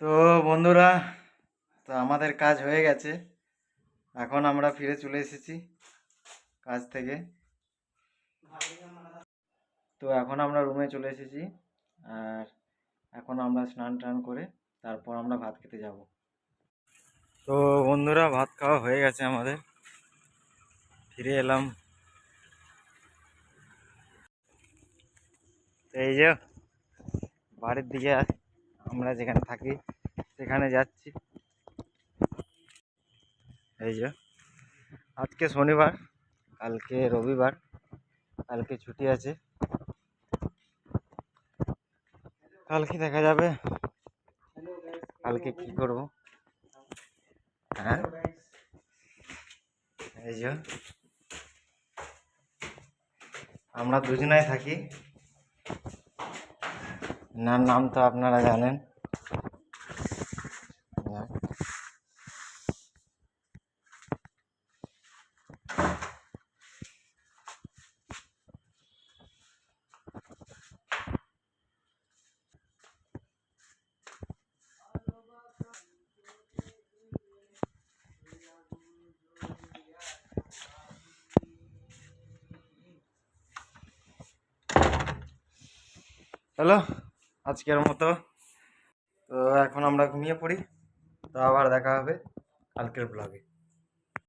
তো বন্ধুরা, তো আমাদের কাজ হয়ে গেছে। এখন আমরা ফিরে চলে এসেছি কাজ থেকে। তো এখন আমরা রুমে চলে এসেছি আর এখন আমরা স্নান টান করে তারপর আমরা ভাত খেতে যাব। তো বন্ধুরা, ভাত খাওয়া হয়ে গেছে আমাদের। ফিরে এলাম। এই যে, বাড়ির দিকে আমরা যেখানে থাকি, সেখানে যাচ্ছি। এই যে, আজকে শনিবার, কালকে রবিবার, কালকে ছুটি আছে। কালকে দেখা যাবে। কালকে কি করব? হ্যাঁ? এই যে, আমরা দুজনাই থাকি। নার নাম তো আপনারা জানেন। হ্যালো? আজকের মতো। তো এখন আমরা ঘুমিয়ে পড়ি। তো আবার দেখা হবে কালকের ব্লগে